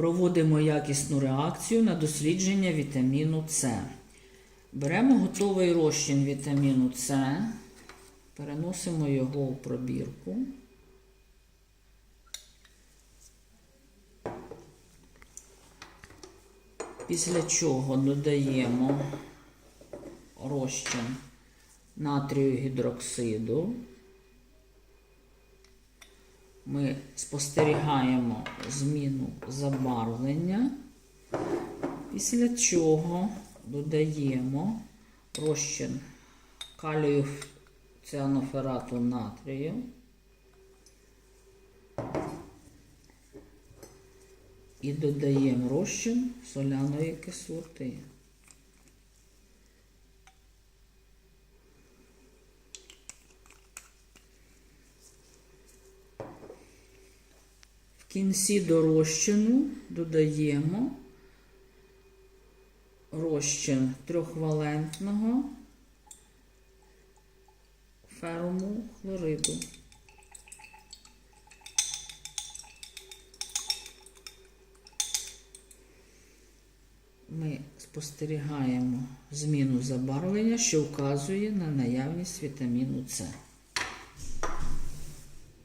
Проводимо якісну реакцію на дослідження вітаміну С. Беремо готовий розчин вітаміну С, переносимо його у пробірку. Після чого додаємо розчин натрію гідроксиду. Ми спостерігаємо зміну забарвлення, після чого додаємо розчин калію ціаноферату натрію. І додаємо розчин соляної кислоти. Кінці до розчину додаємо розчин трьохвалентного феруму хлориду. Ми спостерігаємо зміну забарвлення, що вказує на наявність вітаміну С.